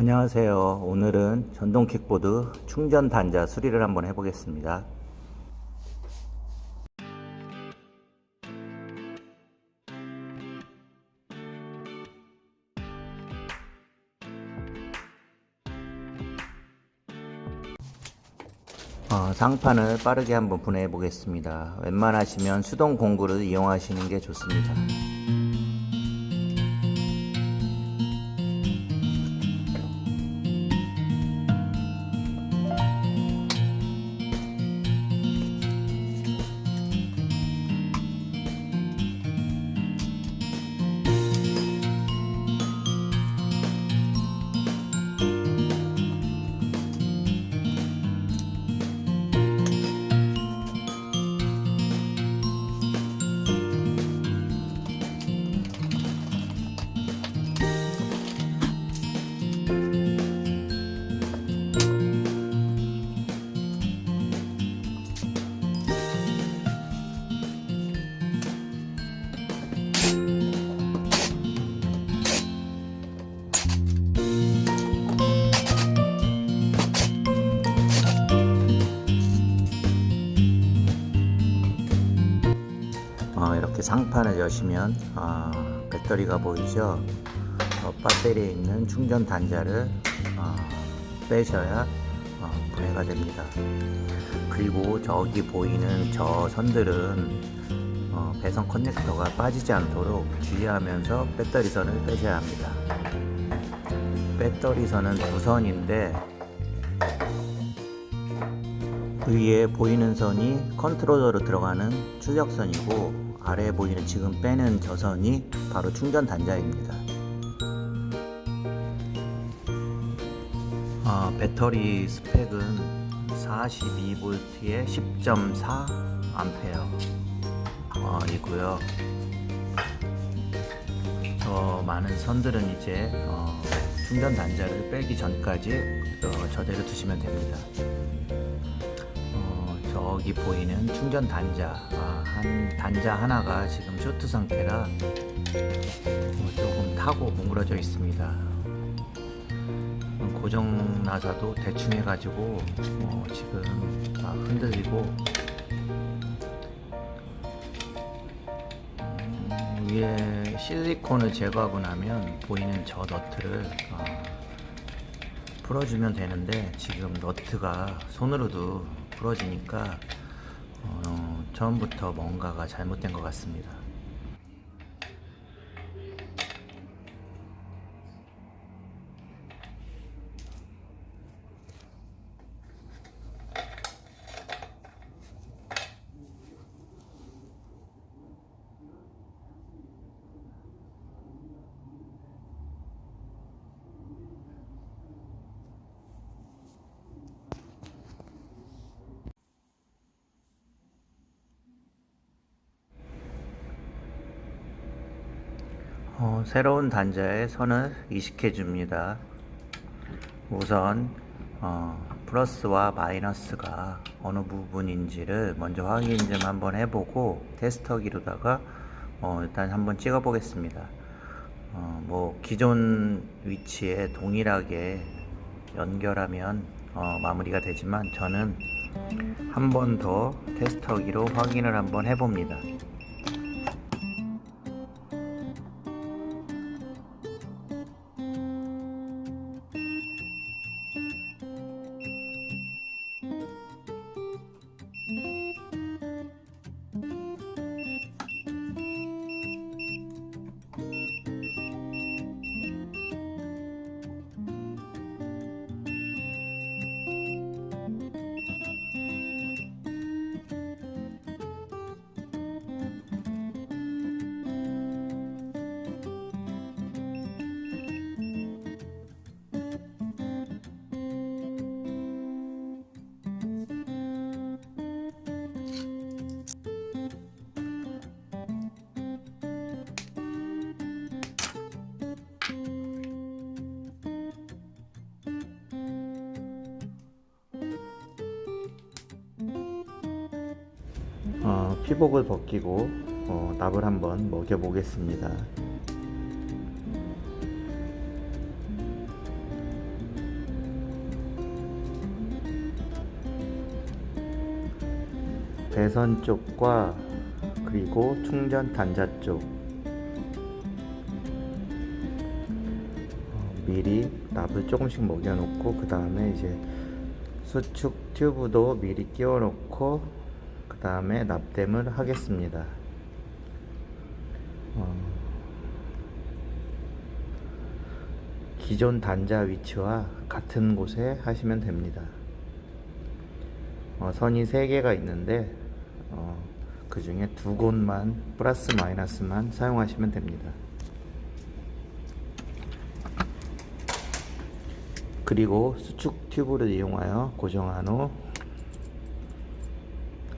안녕하세요. 오늘은 전동 킥보드 충전 단자 수리를 한번 해보겠습니다. 어, 상판을 빠르게 한번 분해해 보겠습니다. 웬만하시면 수동 공구를 이용하시는 게 좋습니다. 상판을 여시면 어, 배터리가 보이죠? 어, 배터리에 있는 충전 단자를 어, 빼셔야 어, 분해가 됩니다. 그리고 저기 보이는 저 선들은 어, 배선 커넥터가 빠지지 않도록 주의하면서 배터리 선을 빼셔야 합니다. 배터리 선은 두 선인데 위에 보이는 선이 컨트롤러로 들어가는 출력선이고 아래에 보이는 지금 빼는 저 선이 바로 충전 단자입니다. 어, 배터리 스펙은 42V에 10.4 암페어 어, 이고요. 저 많은 선들은 이제 어, 충전 단자를 빼기 전까지 어, 저대로 두시면 됩니다. 어, 저기 보이는 충전 단자 아, 한 단자 하나가 지금 쇼트 상태라 어, 조금 타고 뭉그러져 있습니다. 음, 고정 나사도 대충 해가지고 어, 지금 막 흔들리고 음, 위에 실리콘을 제거하고 나면 보이는 저 너트를 어, 풀어주면 되는데 지금 너트가 손으로도 부러지니까 어, 처음부터 뭔가가 잘못된 것 같습니다. 어, 새로운 단자에 선을 이식해 줍니다. 우선 어, 플러스와 마이너스가 어느 부분인지를 먼저 확인 좀 한번 해보고 테스터기로다가 어, 일단 한번 찍어 보겠습니다. 어, 뭐 기존 위치에 동일하게 연결하면 어, 마무리가 되지만 저는 한 번 더 테스터기로 확인을 한번 해봅니다. 피복을 벗기고 어, 납을 한번 먹여보겠습니다. 배선 쪽과 그리고 충전 단자 쪽 어, 미리 납을 조금씩 먹여놓고 그 다음에 이제 수축 튜브도 미리 끼워놓고 그 다음에 납땜을 하겠습니다. 어, 기존 단자 위치와 같은 곳에 하시면 됩니다. 어, 선이 3개가 있는데 어, 그 중에 두 곳만 플러스 마이너스만 사용하시면 됩니다. 그리고 수축 튜브를 이용하여 고정한 후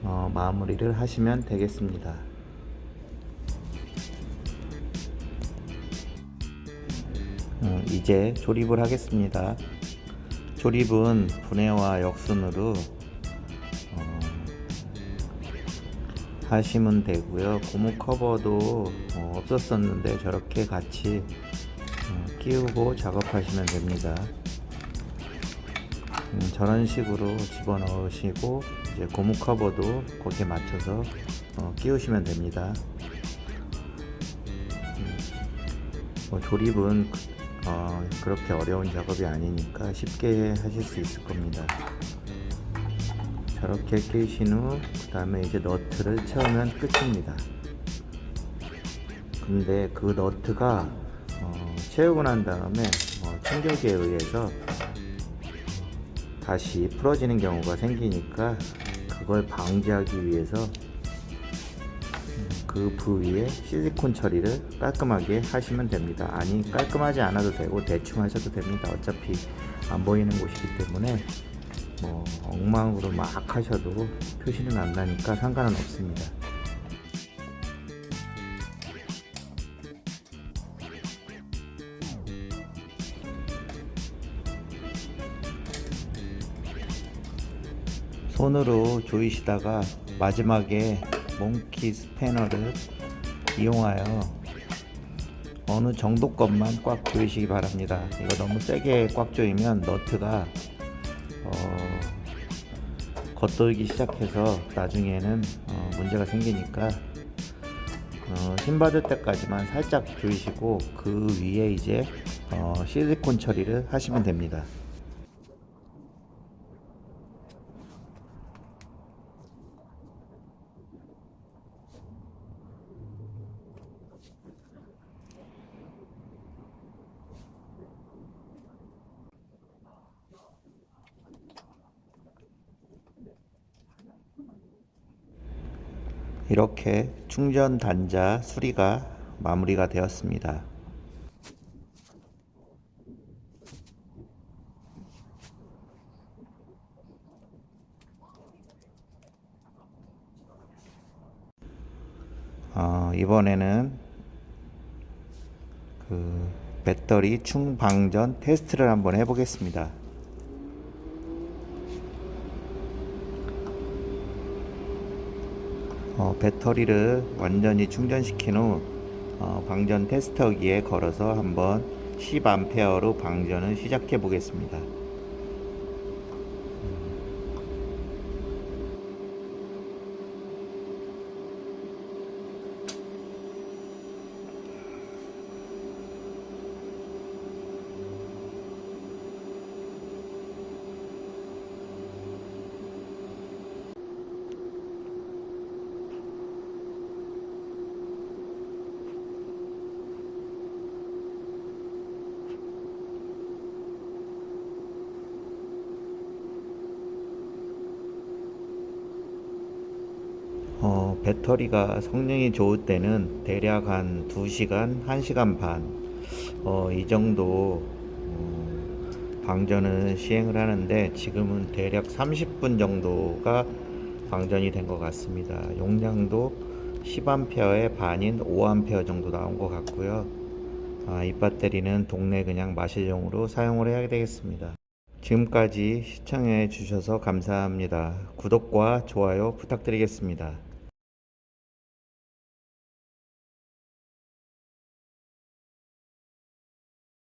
어, 마무리를 하시면 되겠습니다. 어, 이제 조립을 하겠습니다. 조립은 분해와 역순으로 어, 하시면 되고요. 고무 커버도 어, 없었었는데 저렇게 같이 어, 끼우고 작업하시면 됩니다. 음, 저런 식으로 집어넣으시고 이제 고무 커버도 거기에 맞춰서 어, 끼우시면 됩니다. 음, 뭐 조립은 그- 어, 그렇게 어려운 작업이 아니니까 쉽게 하실 수 있을 겁니다. 저렇게 끼신 후 그 다음에 이제 너트를 채우면 끝입니다. 근데 그 너트가 어, 채우고 난 다음에 어, 충격에 의해서 다시 풀어지는 경우가 생기니까 그걸 방지하기 위해서 음, 그 부위에 실리콘 처리를 깔끔하게 하시면 됩니다. 아니 깔끔하지 않아도 되고 대충 하셔도 됩니다. 어차피 안 보이는 곳이기 때문에 뭐 엉망으로 막 하셔도 표시는 안 나니까 상관은 없습니다. 손으로 조이시다가 마지막에 몽키 스패너를 이용하여 어느 정도 것만 꽉 조이시기 바랍니다. 이거 너무 세게 꽉 조이면 너트가 어, 겉돌기 시작해서 나중에는 어, 문제가 생기니까 어, 힘 받을 때까지만 살짝 조이시고 그 위에 이제 어, 실리콘 처리를 하시면 됩니다. 이렇게 충전 단자 수리가 마무리가 되었습니다. 어, 이번에는 그 배터리 충방전 테스트를 한번 해보겠습니다. 어, 배터리를 완전히 충전시킨 후 어, 방전 테스터기에 걸어서 한번 10A로 방전을 시작해 보겠습니다. 어, 배터리가 성능이 좋을 때는 대략 한 2시간, 1시간 반, 어, 이 정도 어, 방전을 시행을 하는데 지금은 대략 30분 정도가 방전이 된 것 같습니다. 용량도 10A의 반인 5A 정도 나온 것 같고요. 아, 이 배터리는 동네 그냥 마실용으로 사용을 해야 되겠습니다. 지금까지 시청해 주셔서 감사합니다. 구독과 좋아요 부탁드리겠습니다.